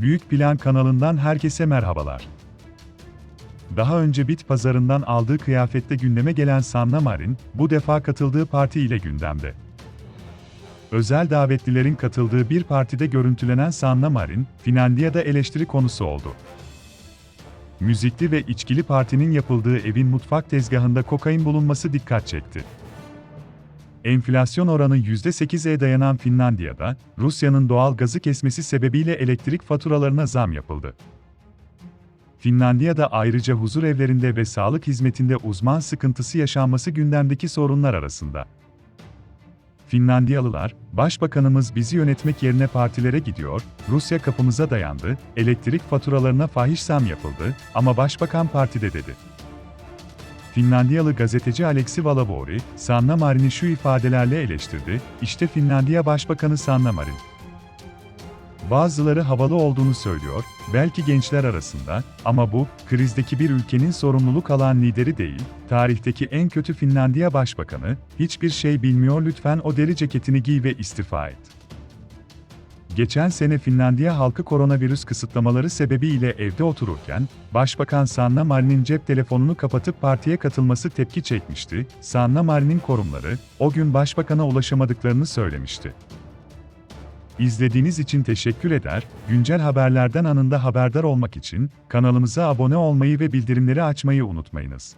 Büyük Plan kanalından herkese merhabalar. Daha önce bit pazarından aldığı kıyafette gündeme gelen Sanna Marin, bu defa katıldığı parti ile gündemde. Özel davetlilerin katıldığı bir partide görüntülenen Sanna Marin, Finlandiya'da eleştiri konusu oldu. Müzikli ve içkili partinin yapıldığı evin mutfak tezgahında kokain bulunması dikkat çekti. Enflasyon oranı %8'e dayanan Finlandiya'da, Rusya'nın doğal gazı kesmesi sebebiyle elektrik faturalarına zam yapıldı. Finlandiya'da ayrıca huzur evlerinde ve sağlık hizmetinde uzman sıkıntısı yaşanması gündemdeki sorunlar arasında. Finlandiyalılar, Başbakanımız bizi yönetmek yerine partilere gidiyor, Rusya kapımıza dayandı, elektrik faturalarına fahiş zam yapıldı ama Başbakan partide dedi. Finlandiyalı gazeteci Aleksi Valavori, Sanna Marin'i şu ifadelerle eleştirdi, işte Finlandiya Başbakanı Sanna Marin. Bazıları havalı olduğunu söylüyor, belki gençler arasında, ama bu, krizdeki bir ülkenin sorumluluk alan lideri değil, tarihteki en kötü Finlandiya Başbakanı, hiçbir şey bilmiyor lütfen o deri ceketini giy ve istifa et. Geçen sene Finlandiya halkı koronavirüs kısıtlamaları sebebiyle evde otururken, Başbakan Sanna Marin'in cep telefonunu kapatıp partiye katılması tepki çekmişti. Sanna Marin'in korumları, o gün başbakana ulaşamadıklarını söylemişti. İzlediğiniz için teşekkür eder, güncel haberlerden anında haberdar olmak için kanalımıza abone olmayı ve bildirimleri açmayı unutmayınız.